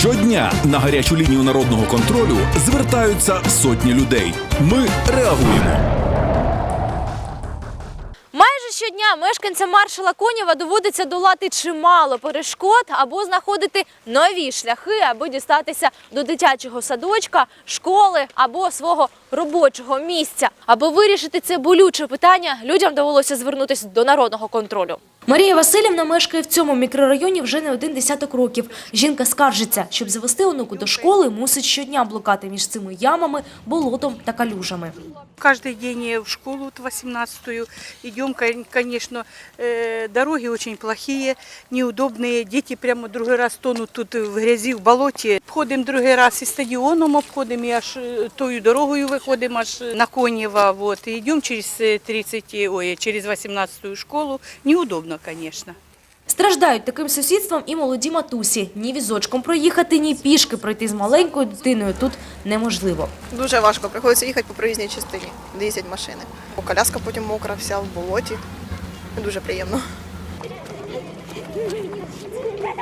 Щодня на гарячу лінію народного контролю звертаються сотні людей. Ми реагуємо. Майже щодня мешканцям маршала Конєва доводиться долати чимало перешкод або знаходити нові шляхи, аби дістатися до дитячого садочка, школи або свого робочого місця. Аби вирішити це болюче питання, людям довелося звернутися до народного контролю. Марія Васильівна мешкає в цьому мікрорайоні вже не один десяток років. Жінка скаржиться, щоб завести онуку до школи, мусить щодня блукати між цими ямами, болотом та калюжами. Каждый день в школу вот 18-ю идем, кон- конечно, э, дороги очень плохие, неудобные, дети прямо другой раз тонут тут в грязі, в болоті. Входимо другий раз і стадіоном обходимо, і аж е, тою дорогою виходимо аж на Конєва, вот, і йдемо через е, 30, ой, через 18-ю школу. Неудобно, конечно. Страждають таким сусідством і молоді матусі. Ні візочком проїхати, ні пішки пройти з маленькою дитиною тут неможливо. Дуже важко, приходиться їхати по проїзній частині, де їздять машини. Коляска потім мокра, вся в болоті. Не Дуже приємно.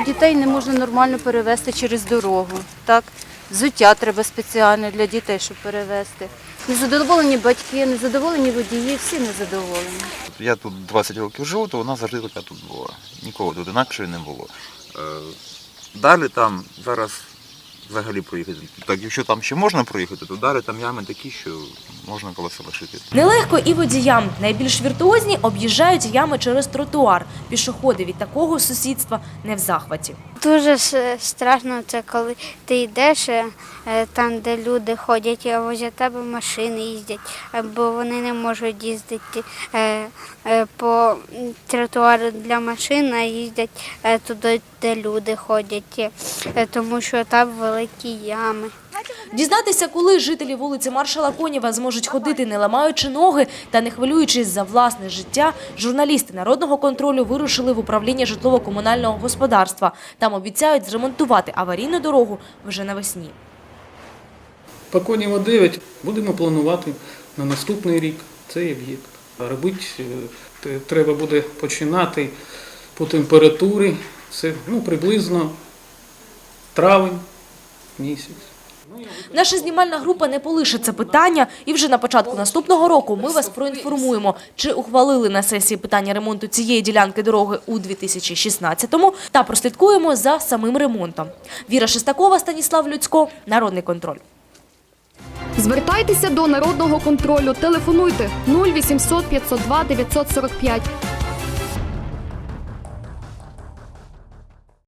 Дітей не можна нормально перевезти через дорогу. Так? Взуття треба спеціальне для дітей, щоб перевезти. Незадоволені батьки, незадоволені водії, всі незадоволені. Я тут 20 років живу, то вона завжди така тут була. Нікого тут інакшої не було. Е, Далі там зараз взагалі проїхати. Так, якщо там ще можна проїхати, то далі там ями такі, що можна колеса лишити. Нелегко і водіям. Найбільш віртуозні об'їжджають ями через тротуар. Пішоходи від такого сусідства не в захваті. Дуже страшно це, коли ти йдеш е, там, де люди ходять, а возле тебе машини їздять, е, бо вони не можуть їздити е, е, по тротуару для машин, а їздять е, туди, де люди ходять, е, тому що там великі ями. Дізнатися, коли жителі вулиці Маршала Конєва зможуть ходити, не ламаючи ноги та не хвилюючись за власне життя, журналісти народного контролю вирушили в управління житлово-комунального господарства. Там обіцяють зремонтувати аварійну дорогу вже навесні. По Конєва 9 будемо планувати на наступний рік цей об'єкт. Робити е, треба буде починати по температурі. Це ну, приблизно травень місяць. Наша знімальна група не полише це питання, і вже на початку наступного року ми вас проінформуємо, чи ухвалили на сесії питання ремонту цієї ділянки дороги у 2016-му та прослідкуємо за самим ремонтом. Віра Шестакова, Станіслав Люцько, Народний контроль. Звертайтеся до народного контролю. Телефонуйте 0800 502 945